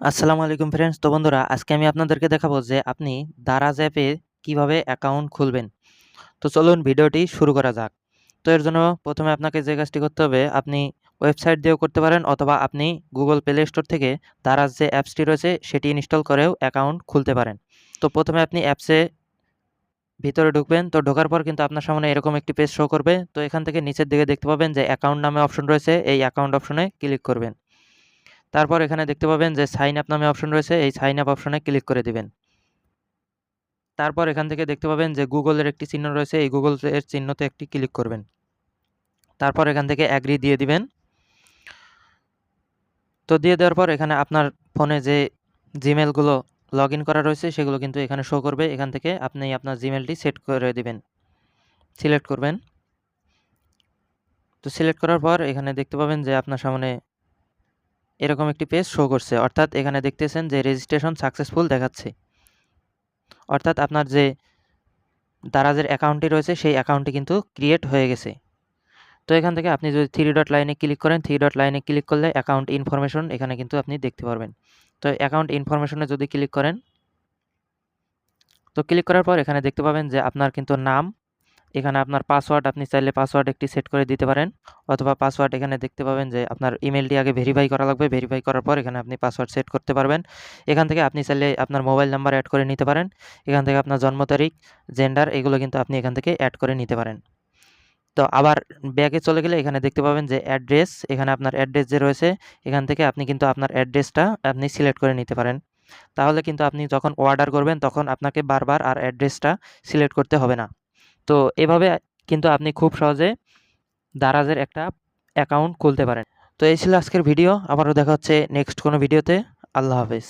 আসসালামু আলাইকুম ফ্রেন্ডস তো বন্ধুরা, আজকে আমি আপনাদেরকে দেখাবো যে আপনি দারাজ অ্যাপে কীভাবে অ্যাকাউন্ট খুলবেন। তো চলুন ভিডিওটি শুরু করা যাক। তো এর জন্য প্রথমে আপনাকে যে কাজটি করতে হবে, আপনি ওয়েবসাইট দিয়েও করতে পারেন অথবা আপনি গুগল প্লে স্টোর থেকে দারাজ যে অ্যাপসটি রয়েছে, সেটি ইনস্টল করেও অ্যাকাউন্ট খুলতে পারেন। তো প্রথমে আপনি অ্যাপসে ভিতরে ঢুকবেন। তো ঢোকার পর কিন্তু আপনার সামনে এরকম একটি পেজ শো করবে। তো এখান থেকে নিচের দিকে দেখতে পাবেন যে অ্যাকাউন্ট নামে অপশন রয়েছে। এই অ্যাকাউন্ট অপশনে ক্লিক করবেন। তারপর এখানে দেখতে পাবেন যে সাইন আপ নামে অপশন রয়েছে, এই সাইন আপ অপশনে ক্লিক করে দিবেন। তারপর এখান থেকে দেখতে পাবেন যে গুগলের একটি চিহ্ন রয়েছে, এই গুগল এর চিহ্নতে একটি ক্লিক করবেন। তারপর এখান থেকে অ্যাগ্রি দিয়ে দিবেন। তো দিয়ে দেওয়ার পর এখানে আপনার ফোনে যে জিমেলগুলো লগ ইন করা রয়েছে, সেগুলো কিন্তু এখানে শো করবে। এখান থেকে আপনি আপনার জিমেলটি সেট করে দিবেন। সিলেক্ট করবেন। তো সিলেক্ট করার পর এখানে দেখতে পাবেন যে আপনার সামনে এরকম একটি পেজ শো করছে। অর্থাৎ এখানে দেখতেছেন যে রেজিস্ট্রেশন সাকসেসফুল দেখাচ্ছে। অর্থাৎ আপনার যে দারাজের অ্যাকাউন্টটি রয়েছে, সেই অ্যাকাউন্টটি কিন্তু ক্রিয়েট হয়ে গেছে। তো এখান থেকে আপনি যদি থ্রি ডট লাইনে ক্লিক করেন থ্রি ডট লাইনে ক্লিক করলে অ্যাকাউন্ট ইনফরমেশন এখানে কিন্তু আপনি দেখতে পারবেন। তো অ্যাকাউন্ট ইনফরমেশনে যদি ক্লিক করেন, তো ক্লিক করার পর এখানে দেখতে পাবেন যে আপনার কিন্তু নাম এখানে আপনার পাসওয়ার্ড আপনি চাইলে পাসওয়ার্ড একটি সেট করে দিতে পারেন। অথবা পাসওয়ার্ড এখানে দেখতে পাবেন যে আপনার ইমেলটি আগে ভেরিফাই করা লাগবে। ভেরিফাই করার পর এখানে আপনি পাসওয়ার্ড সেট করতে পারবেন। এখান থেকে আপনি চাইলে আপনার মোবাইল নাম্বার অ্যাড করে নিতে পারেন। এখান থেকে আপনার জন্ম তারিখ জেন্ডার এগুলো কিন্তু আপনি এখান থেকে অ্যাড করে নিতে পারেন। তো আবার ব্যাগে চলে গেলে এখানে দেখতে পাবেন যে অ্যাড্রেস এখানে আপনার অ্যাড্রেস যে রয়েছে, এখান থেকে আপনি কিন্তু আপনার অ্যাড্রেসটা আপনি সিলেক্ট করে নিতে পারেন। তাহলে কিন্তু আপনি যখন অর্ডার করবেন, তখন আপনাকে বারবার আর অ্যাড্রেসটা সিলেক্ট করতে হবে না। তো এভাবে কিন্তু আপনি খুব সহজে দারাজের একটা অ্যাকাউন্ট খুলতে পারেন। তো এই ছিল আজকের ভিডিও আবারও দেখা হচ্ছে নেক্সট কোনো ভিডিওতে আল্লাহ হাফেজ।